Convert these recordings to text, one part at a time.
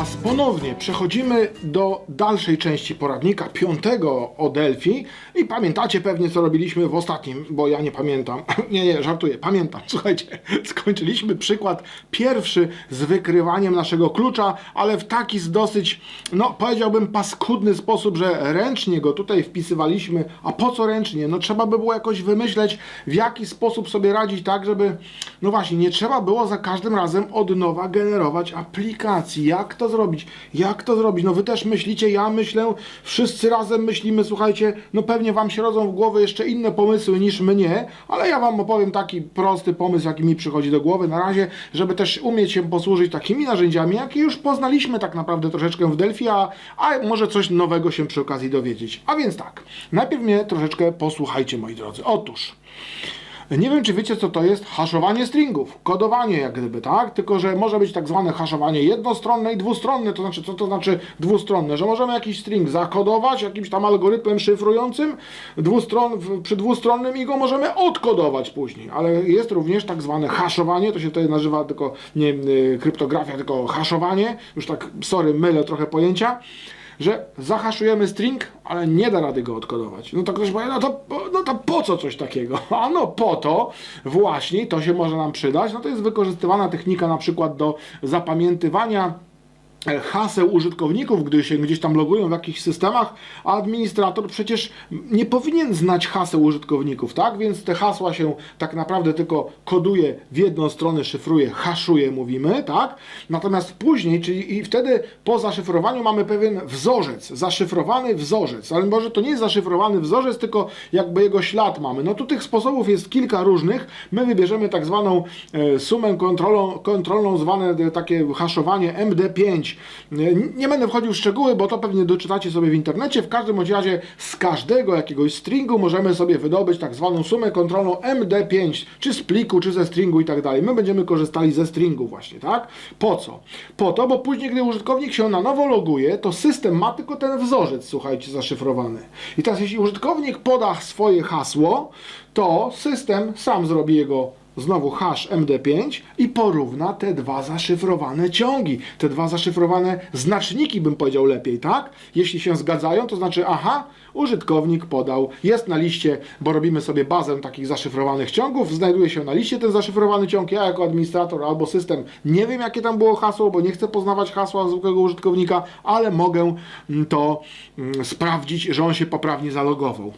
Was ponownie. Przechodzimy do dalszej części poradnika, piątego o Delphi. I pamiętacie pewnie, co robiliśmy w ostatnim, bo ja nie pamiętam. Nie, nie, żartuję, pamiętam. Słuchajcie, skończyliśmy przykład pierwszy z wykrywaniem naszego klucza, ale w taki z dosyć, no powiedziałbym, paskudny sposób, że ręcznie go tutaj wpisywaliśmy. A po co ręcznie? No trzeba by było jakoś wymyśleć, w jaki sposób sobie radzić tak, żeby, no właśnie, nie trzeba było za każdym razem od nowa generować aplikacji. Jak to zrobić? Jak to zrobić? No wy też myślicie, ja myślę, wszyscy razem myślimy, słuchajcie, no pewnie wam się rodzą w głowie jeszcze inne pomysły niż mnie, ale ja wam opowiem taki prosty pomysł, jaki mi przychodzi do głowy na razie, żeby też umieć się posłużyć takimi narzędziami, jakie już poznaliśmy tak naprawdę troszeczkę w Delphi, a, a może coś nowego się przy okazji dowiedzieć. A więc tak, najpierw mnie troszeczkę posłuchajcie, moi drodzy. Otóż, nie wiem, czy wiecie, co to jest haszowanie stringów, kodowanie jak gdyby, tak? Tylko, że może być tak zwane haszowanie jednostronne i dwustronne, to znaczy, co to znaczy dwustronne? Że możemy jakiś string zakodować jakimś tam algorytmem szyfrującym dwustron, przy dwustronnym i go możemy odkodować później, ale jest również tak zwane haszowanie, to się tutaj nazywa tylko nie y, kryptografia, tylko haszowanie, już tak, sorry, mylę trochę pojęcia, że zahaszujemy string, ale nie da rady go odkodować. No to ktoś powie, no to, no to po co coś takiego? A no po to właśnie, to się może nam przydać, no to jest wykorzystywana technika na przykład do zapamiętywania haseł użytkowników, gdy się gdzieś tam logują w jakichś systemach, a administrator przecież nie powinien znać haseł użytkowników, tak? Więc te hasła się tak naprawdę tylko koduje w jedną stronę, szyfruje, haszuje, mówimy, tak? Natomiast później, czyli i wtedy po zaszyfrowaniu mamy pewien wzorzec, zaszyfrowany wzorzec, ale może to nie jest zaszyfrowany wzorzec, tylko jakby jego ślad mamy. No tu tych sposobów jest kilka różnych. My wybierzemy tak zwaną e, sumę kontrolą, kontrolną, zwane e, takie haszowanie MD5. Nie będę wchodził w szczegóły, bo to pewnie doczytacie sobie w internecie. W każdym razie z każdego jakiegoś stringu możemy sobie wydobyć tak zwaną sumę kontrolną MD5, czy z pliku, czy ze stringu i tak dalej. My będziemy korzystali ze stringu właśnie, tak? Po co? Po to, bo później, gdy użytkownik się na nowo loguje, to system ma tylko ten wzorzec, słuchajcie, zaszyfrowany. I teraz jeśli użytkownik poda swoje hasło, to system sam zrobi jego znowu hash MD5 i porówna te dwa zaszyfrowane ciągi, te dwa zaszyfrowane znaczniki, bym powiedział lepiej, tak? Jeśli się zgadzają, to znaczy, aha, użytkownik podał, jest na liście, bo robimy sobie bazę takich zaszyfrowanych ciągów, znajduje się na liście ten zaszyfrowany ciąg, ja jako administrator albo system nie wiem, jakie tam było hasło, bo nie chcę poznawać hasła zwykłego użytkownika, ale mogę mm, to mm, sprawdzić, że on się poprawnie zalogował.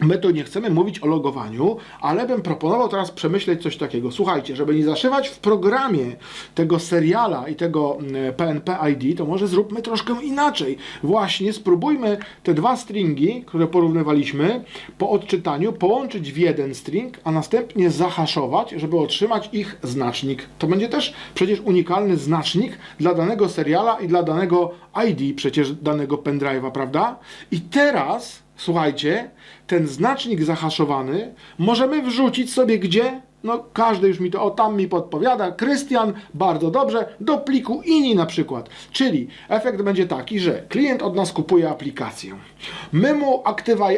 My tu nie chcemy mówić o logowaniu, ale bym proponował teraz przemyśleć coś takiego. Słuchajcie, żeby nie zaszywać w programie tego seriala i tego mm, PNP ID, to może zróbmy troszkę inaczej. Właśnie spróbujmy te dwa stringi, które porównywaliśmy, po odczytaniu połączyć w jeden string, a następnie zahaszować, żeby otrzymać ich znacznik. To będzie też przecież unikalny znacznik dla danego seriala i dla danego ID, przecież danego pendrive'a, prawda? I teraz słuchajcie, ten znacznik zahaszowany możemy wrzucić sobie gdzie? No każdy już mi to, o tam mi podpowiada, Krystian, bardzo dobrze, do pliku INI na przykład. Czyli efekt będzie taki, że klient od nas kupuje aplikację. My mu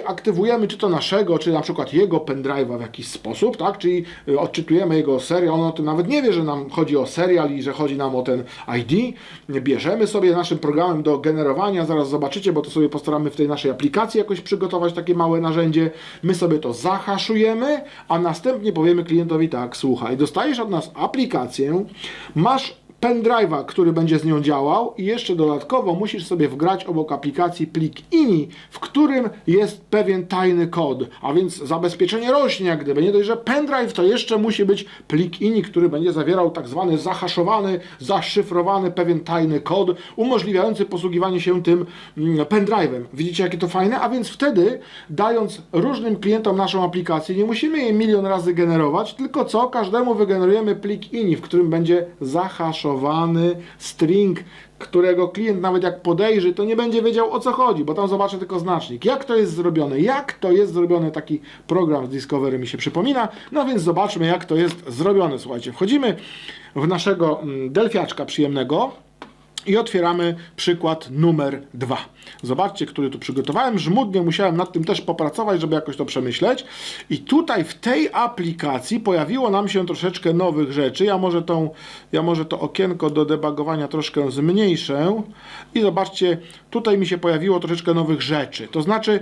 aktywujemy czy to naszego, czy na przykład jego pendrive'a w jakiś sposób, tak? Czyli y, odczytujemy jego serial, on o tym nawet nie wie, że nam chodzi o serial i że chodzi nam o ten ID. Bierzemy sobie naszym programem do generowania, zaraz zobaczycie, bo to sobie postaramy w tej naszej aplikacji jakoś przygotować takie małe narzędzie. My sobie to zahaszujemy, a następnie powiemy klientowi tak, słuchaj, dostajesz od nas aplikację, masz pendrive'a, który będzie z nią działał i jeszcze dodatkowo musisz sobie wgrać obok aplikacji plik INI, w którym jest pewien tajny kod, a więc zabezpieczenie rośnie jak gdyby. Nie dość, że pendrive to jeszcze musi być plik INI, który będzie zawierał tak zwany zahaszowany, zaszyfrowany pewien tajny kod, umożliwiający posługiwanie się tym mm, pendrive'em. Widzicie jakie to fajne? A więc wtedy dając różnym klientom naszą aplikację, nie musimy jej milion razy generować, tylko co? Każdemu wygenerujemy plik INI, w którym będzie zahaszowany string, którego klient nawet jak podejrzy, to nie będzie wiedział o co chodzi, bo tam zobaczy tylko znacznik. Jak to jest zrobione? Jak to jest zrobione? Taki program z Discovery mi się przypomina. No więc zobaczmy jak to jest zrobione. Słuchajcie, wchodzimy w naszego mm, delfiaczka przyjemnego. I otwieramy przykład numer dwa. Zobaczcie, który tu przygotowałem. Żmudnie musiałem nad tym też popracować, żeby jakoś to przemyśleć. I tutaj w tej aplikacji pojawiło nam się troszeczkę nowych rzeczy. Ja może, tą, ja może to okienko do debugowania troszkę zmniejszę. I zobaczcie, tutaj mi się pojawiło troszeczkę nowych rzeczy. To znaczy,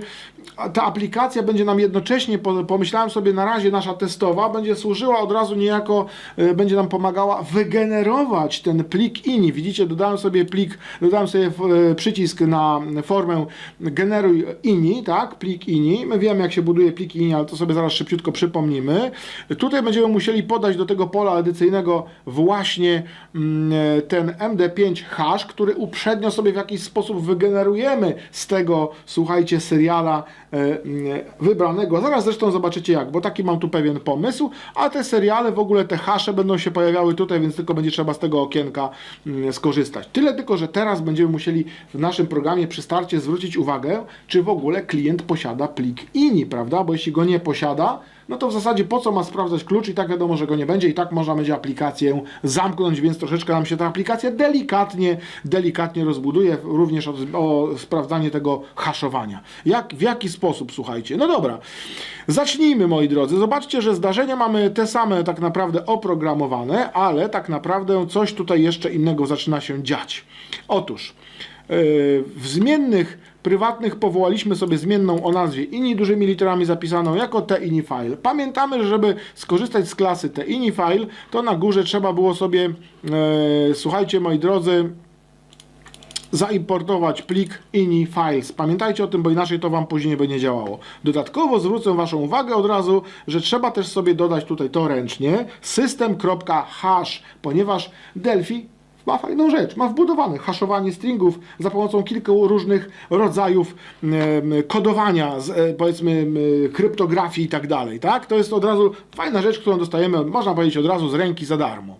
ta aplikacja będzie nam jednocześnie, po- pomyślałem sobie na razie nasza testowa, będzie służyła od razu niejako, y, będzie nam pomagała wygenerować ten plik INI. Widzicie, dodałem sobie plik, dodałem sobie y, przycisk na formę generuj INI, tak, plik INI. My wiemy jak się buduje plik INI, ale to sobie zaraz szybciutko przypomnimy. Tutaj będziemy musieli podać do tego pola edycyjnego właśnie mm, ten MD5 hash, który uprzednio sobie w jakiś sposób wygenerujemy z tego, słuchajcie, seriala e, wybranego. Zaraz zresztą zobaczycie jak, bo taki mam tu pewien pomysł, a te seriale, w ogóle te hasze będą się pojawiały tutaj, więc tylko będzie trzeba z tego okienka mm, skorzystać. Tyle tylko, że teraz będziemy musieli w naszym programie przy starcie zwrócić uwagę, czy w ogóle klient posiada plik INI, prawda? Bo jeśli go nie posiada, no to w zasadzie po co ma sprawdzać klucz i tak wiadomo, że go nie będzie i tak można będzie aplikację zamknąć, więc troszeczkę nam się ta aplikacja delikatnie, delikatnie rozbuduje, również o, o sprawdzanie tego haszowania. Jak, w jaki sposób, słuchajcie? No dobra, zacznijmy moi drodzy. Zobaczcie, że zdarzenia mamy te same tak naprawdę oprogramowane, ale tak naprawdę coś tutaj jeszcze innego zaczyna się dziać. Otóż w zmiennych prywatnych powołaliśmy sobie zmienną o nazwie ini dużymi literami zapisaną jako ini file. Pamiętamy, że żeby skorzystać z klasy ini file, to na górze trzeba było sobie, e, słuchajcie moi drodzy, zaimportować plik ini files. Pamiętajcie o tym, bo inaczej to Wam później będzie działało. Dodatkowo zwrócę Waszą uwagę od razu, że trzeba też sobie dodać tutaj to ręcznie system.hash, ponieważ Delphi ma fajną rzecz, ma wbudowane haszowanie stringów za pomocą kilku różnych rodzajów kodowania, z, e, powiedzmy kryptografii i tak dalej, tak? To jest od razu fajna rzecz, którą dostajemy, można powiedzieć od razu z ręki za darmo.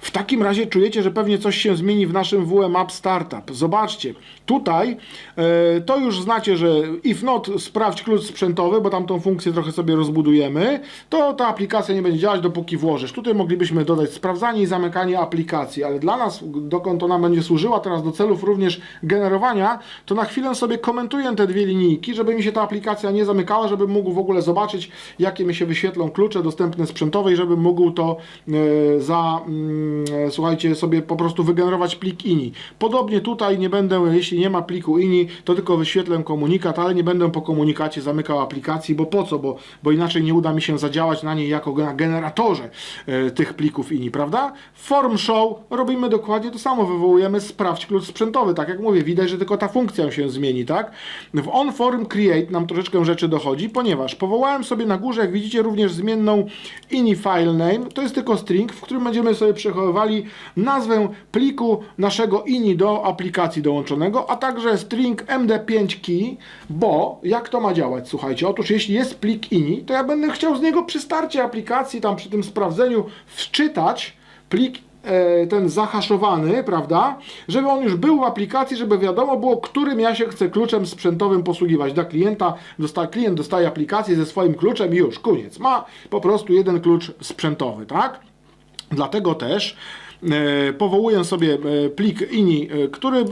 W takim razie czujecie, że pewnie coś się zmieni w naszym WM App Startup. Zobaczcie, tutaj e, to już znacie, że if not, sprawdź klucz sprzętowy, bo tam tą funkcję trochę sobie rozbudujemy, to ta aplikacja nie będzie działać, dopóki włożysz. Tutaj moglibyśmy dodać sprawdzanie i zamykanie aplikacji, ale dla nas, dokąd ona będzie służyła teraz do celów również generowania, to na chwilę sobie komentuję te dwie linijki, żeby mi się ta aplikacja nie zamykała, żebym mógł w ogóle zobaczyć, jakie mi się wyświetlą klucze dostępne sprzętowe i żebym mógł to e, za, mm, słuchajcie, sobie po prostu wygenerować plik INI. Podobnie tutaj nie będę, jeśli nie ma pliku INI, to tylko wyświetlę komunikat, ale nie będę po komunikacie zamykał aplikacji, bo po co? Bo, bo inaczej nie uda mi się zadziałać na niej jako na generatorze e, tych plików INI, prawda? Form show robimy dokładnie to samo, wywołujemy sprawdź klucz sprzętowy, tak jak mówię, widać, że tylko ta funkcja się zmieni, tak? W on form create nam troszeczkę rzeczy dochodzi, ponieważ powołałem sobie na górze, jak widzicie, również zmienną ini file name, to jest tylko string, w którym będziemy sobie przechowywali nazwę pliku naszego ini do aplikacji dołączonego, a także string md5 key, bo jak to ma działać, słuchajcie, otóż jeśli jest plik ini, to ja będę chciał z niego przy starcie aplikacji, tam przy tym sprawdzeniu wczytać plik e, ten zahaszowany, prawda, żeby on już był w aplikacji, żeby wiadomo było, którym ja się chcę kluczem sprzętowym posługiwać. Dla klienta, dosta, klient dostaje aplikację ze swoim kluczem i już, koniec. Ma po prostu jeden klucz sprzętowy, tak? Dlatego też powołuję sobie e, plik ini, e, który,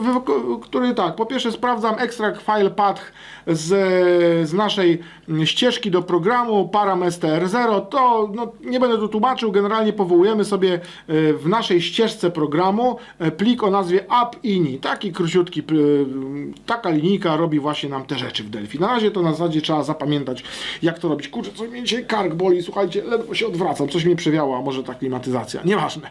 który tak, po pierwsze sprawdzam extract file path z, z naszej mm, ścieżki do programu param str0, to no, nie będę tu tłumaczył, generalnie powołujemy sobie e, w naszej ścieżce programu e, plik o nazwie app.ini, taki króciutki, taka linijka robi właśnie nam te rzeczy w Delphi. Na razie to na zasadzie trzeba zapamiętać, jak to robić. Kurczę, coś mnie dzisiaj kark boli, słuchajcie, ledwo się odwracam, coś mnie przewiało, a może ta klimatyzacja, nieważne.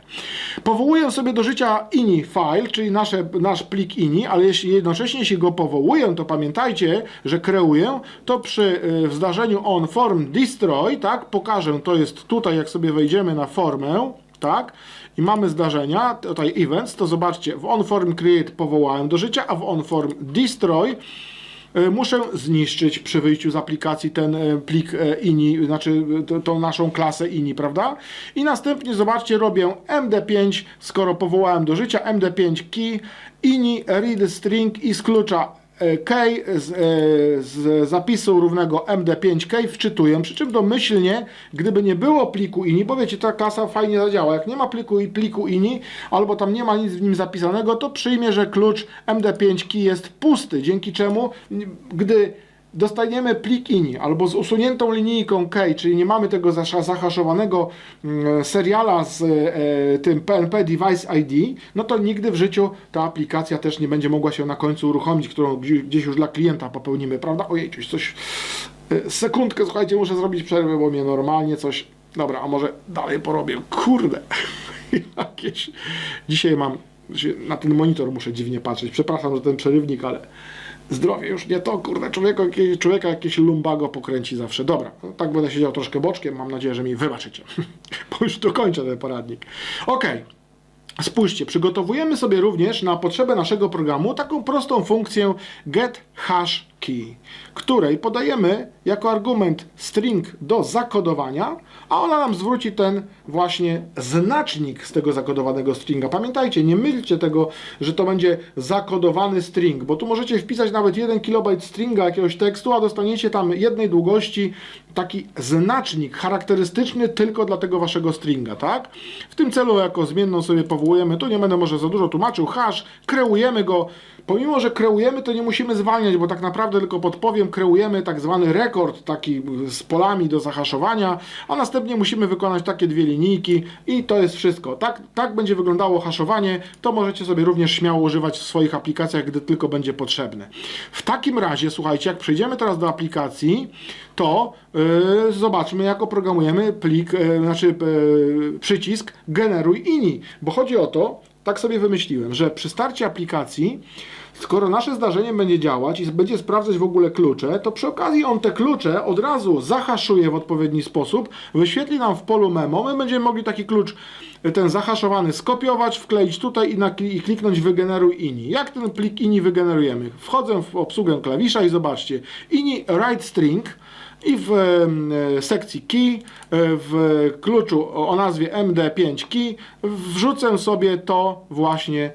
Powołuję sobie do życia ini file, czyli nasze, nasz plik ini, ale jeśli jednocześnie jeśli go powołuję, to pamiętajcie, że kreuję, to przy y, zdarzeniu on form destroy, tak, pokażę, to jest tutaj, jak sobie wejdziemy na formę, tak, i mamy zdarzenia, tutaj events, to zobaczcie, w on form create powołałem do życia, a w on form destroy muszę zniszczyć przy wyjściu z aplikacji ten e, plik e, ini, znaczy e, to- tą naszą klasę ini, prawda? I następnie zobaczcie, robię md5, skoro powołałem do życia md5 key, ini read string i z klucza e, key z, e, z zapisu równego md5 wczytuję, przy czym domyślnie, gdyby nie było pliku ini, bo wiecie, ta klasa fajnie zadziała, jak nie ma pliku, pliku ini, albo tam nie ma nic w nim zapisanego, to przyjmie, że klucz md5 key jest pusty, dzięki czemu, gdy dostaniemy plik ini albo z usuniętą linijką key, czyli nie mamy tego zahaszowanego mm, seriala z e, tym PNP Device ID, no to nigdy w życiu ta aplikacja też nie będzie mogła się na końcu uruchomić, którą gdzieś już dla klienta popełnimy, prawda? Ojej, coś, e, sekundkę, słuchajcie, muszę zrobić przerwę, bo mnie normalnie coś... Dobra, a może dalej porobię. Kurde, jakieś... Dzisiaj mam... Na ten monitor muszę dziwnie patrzeć. Przepraszam za ten przerywnik, ale zdrowie już nie to, kurde, człowieka, człowieka jakieś lumbago pokręci zawsze. Dobra, no, tak będę siedział troszkę boczkiem, mam nadzieję, że mi wybaczycie, bo już dokończę ten poradnik. Okej. Spójrzcie, przygotowujemy sobie również na potrzebę naszego programu taką prostą funkcję get hash której podajemy jako argument string do zakodowania, a ona nam zwróci ten właśnie znacznik z tego zakodowanego stringa. Pamiętajcie, nie mylcie tego, że to będzie zakodowany string, bo tu możecie wpisać nawet 1 KB stringa jakiegoś tekstu, a dostaniecie tam jednej długości taki znacznik charakterystyczny tylko dla tego waszego stringa, tak? W tym celu jako zmienną sobie powołujemy, tu nie będę może za dużo tłumaczył, hash, kreujemy go, pomimo, że kreujemy, to nie musimy zwalniać, bo tak naprawdę tylko podpowiem, kreujemy tak zwany rekord, taki z polami do zahaszowania, a następnie musimy wykonać takie dwie linijki i to jest wszystko. Tak, tak będzie wyglądało haszowanie, to możecie sobie również śmiało używać w swoich aplikacjach, gdy tylko będzie potrzebne. W takim razie, słuchajcie, jak przejdziemy teraz do aplikacji, to yy, zobaczmy, jak oprogramujemy plik, yy, znaczy yy, przycisk generuj ini, bo chodzi o to, tak sobie wymyśliłem, że przy starcie aplikacji, skoro nasze zdarzenie będzie działać i będzie sprawdzać w ogóle klucze, to przy okazji on te klucze od razu zahaszuje w odpowiedni sposób, wyświetli nam w polu memo, my będziemy mogli taki klucz ten zahaszowany skopiować, wkleić tutaj i, na, i kliknąć wygeneruj ini. Jak ten plik ini wygenerujemy? Wchodzę w obsługę klawisza i zobaczcie, ini write string, i w e, sekcji key, w kluczu o nazwie MD5 key wrzucę sobie to właśnie,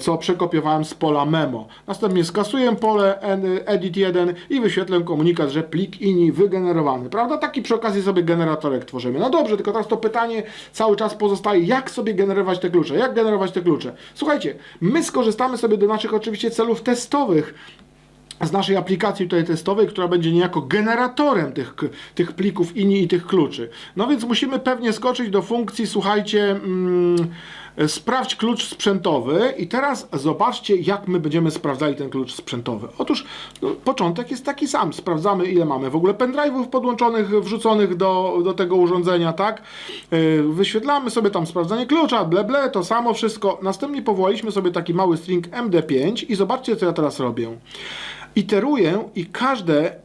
co przekopiowałem z pola memo. Następnie skasuję pole en- edit 1 i wyświetlę komunikat, że plik ini wygenerowany. Prawda? Taki przy okazji sobie generatorek tworzymy. No dobrze, tylko teraz to pytanie cały czas pozostaje, jak sobie generować te klucze? Jak generować te klucze? Słuchajcie, my skorzystamy sobie do naszych oczywiście celów testowych z naszej aplikacji tutaj testowej, która będzie niejako generatorem tych, tych plików INI i tych kluczy. No więc musimy pewnie skoczyć do funkcji, słuchajcie, mm, sprawdź klucz sprzętowy i teraz zobaczcie, jak my będziemy sprawdzali ten klucz sprzętowy. Otóż no, początek jest taki sam. Sprawdzamy, ile mamy w ogóle pendrive'ów podłączonych, wrzuconych do, do tego urządzenia, tak? Yy, Wyświetlamy sobie tam sprawdzanie klucza, ble, ble, to samo wszystko. Następnie powołaliśmy sobie taki mały string MD5 i zobaczcie, co ja teraz robię iteruję i każde,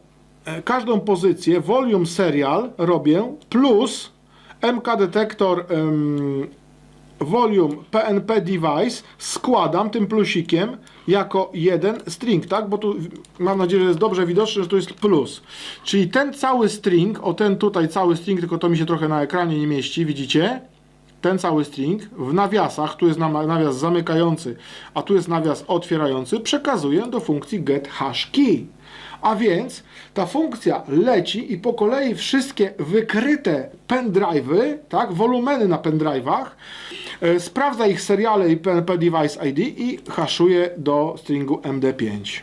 e, każdą pozycję, volume serial robię plus MK detektor volume PNP device składam tym plusikiem jako jeden string, tak? Bo tu mam nadzieję, że jest dobrze widoczne, że to jest plus. Czyli ten cały string, o ten tutaj cały string, tylko to mi się trochę na ekranie nie mieści, widzicie? ten cały string w nawiasach, tu jest nawias zamykający, a tu jest nawias otwierający, przekazuję do funkcji get hash key. A więc ta funkcja leci i po kolei wszystkie wykryte pendrive'y, tak, wolumeny na pendrive'ach, sprawdza ich seriale i PNP Device ID i haszuje do stringu MD5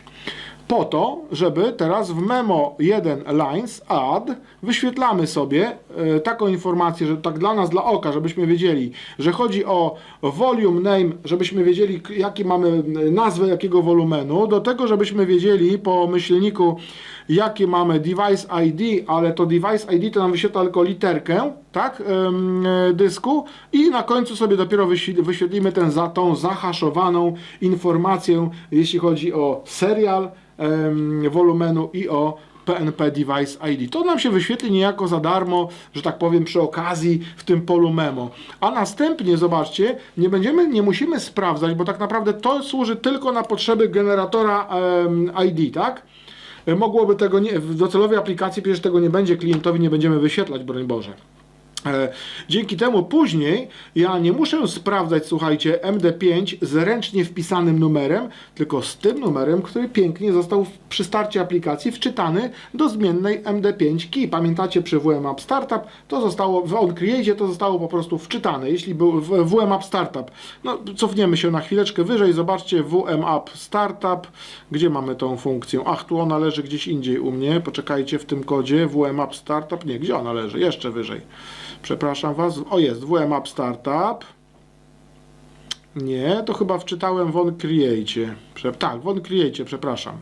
po to, żeby teraz w memo 1 lines add wyświetlamy sobie e, taką informację, że tak dla nas, dla oka, żebyśmy wiedzieli, że chodzi o volume name, żebyśmy wiedzieli, jaki mamy e, nazwę jakiego wolumenu, do tego, żebyśmy wiedzieli po myślniku, jakie mamy device ID, ale to device ID to nam wyświetla tylko literkę, tak, e, dysku i na końcu sobie dopiero wyświ- wyświetlimy tę tą zahaszowaną informację, jeśli chodzi o serial wolumenu i o PNP Device ID. To nam się wyświetli niejako za darmo, że tak powiem, przy okazji w tym polu memo. A następnie, zobaczcie, nie będziemy, nie musimy sprawdzać, bo tak naprawdę to służy tylko na potrzeby generatora ID, tak? Mogłoby tego nie, w docelowej aplikacji przecież tego nie będzie, klientowi nie będziemy wyświetlać, broń Boże. E, Dzięki temu później ja nie muszę sprawdzać, słuchajcie, MD5 z ręcznie wpisanym numerem, tylko z tym numerem, który pięknie został przy starcie aplikacji wczytany do zmiennej MD5 key. Pamiętacie przy WM App Startup to zostało w OnCreate to zostało po prostu wczytane. Jeśli był w WM App Startup, no cofniemy się na chwileczkę wyżej, zobaczcie WM App Startup, gdzie mamy tą funkcję? Ach, tu ona leży gdzieś indziej u mnie. Poczekajcie w tym kodzie WM App Startup. Nie, gdzie ona leży? Jeszcze wyżej. Przepraszam Was. O jest, WM App Startup. Nie, to chyba wczytałem w OnCreate. Tak, w OnCreate, przepraszam.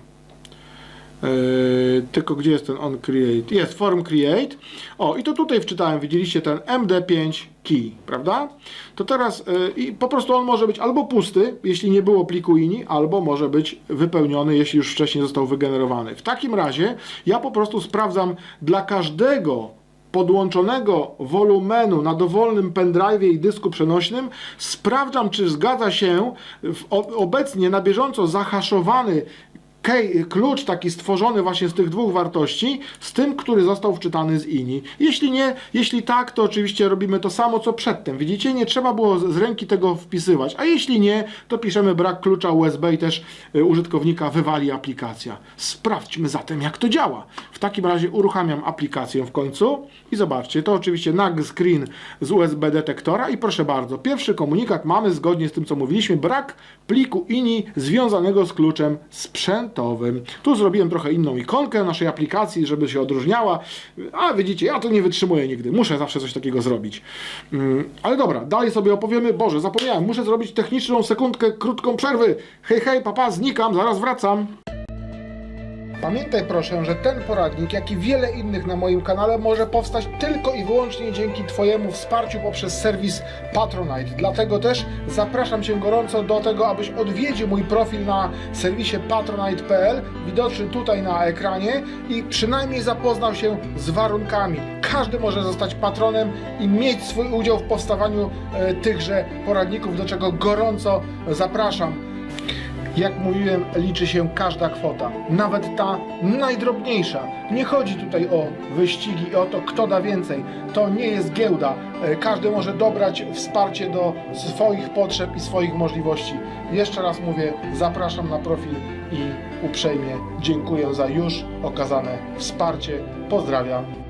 Yy, tylko gdzie jest ten on create? Jest form create. O, i to tutaj wczytałem, widzieliście ten MD5 key, prawda? To teraz yy, i po prostu on może być albo pusty, jeśli nie było pliku INI, albo może być wypełniony, jeśli już wcześniej został wygenerowany. W takim razie ja po prostu sprawdzam dla każdego podłączonego wolumenu na dowolnym pendrive i dysku przenośnym, sprawdzam, czy zgadza się obecnie na bieżąco zahaszowany key, klucz taki stworzony właśnie z tych dwóch wartości, z tym, który został wczytany z INI. Jeśli nie, jeśli tak, to oczywiście robimy to samo, co przedtem. Widzicie, nie trzeba było z ręki tego wpisywać, a jeśli nie, to piszemy brak klucza USB i też y, użytkownika wywali aplikacja. Sprawdźmy zatem, jak to działa. W takim razie uruchamiam aplikację w końcu i zobaczcie, to oczywiście nag screen z USB detektora i proszę bardzo, pierwszy komunikat mamy zgodnie z tym, co mówiliśmy, brak pliku INI związanego z kluczem sprzętowym. Tu zrobiłem trochę inną ikonkę naszej aplikacji, żeby się odróżniała, a widzicie, ja to nie wytrzymuję nigdy, muszę zawsze coś takiego zrobić. Mm, Ale dobra, dalej sobie opowiemy, Boże, zapomniałem, muszę zrobić techniczną sekundkę, krótką przerwy. Hej, hej, papa, znikam, zaraz wracam. Pamiętaj proszę, że ten poradnik, jak i wiele innych na moim kanale może powstać tylko i wyłącznie dzięki Twojemu wsparciu poprzez serwis Patronite. Dlatego też zapraszam Cię gorąco do tego, abyś odwiedził mój profil na serwisie patronite.pl, widoczny tutaj na ekranie i przynajmniej zapoznał się z warunkami. Każdy może zostać patronem i mieć swój udział w powstawaniu e, tychże poradników, do czego gorąco zapraszam. Jak mówiłem, liczy się każda kwota, nawet ta najdrobniejsza. Nie chodzi tutaj o wyścigi i o to, kto da więcej. To nie jest giełda. E, Każdy może dobrać wsparcie do swoich potrzeb i swoich możliwości. Jeszcze raz mówię, zapraszam na profil i uprzejmie dziękuję za już okazane wsparcie. Pozdrawiam.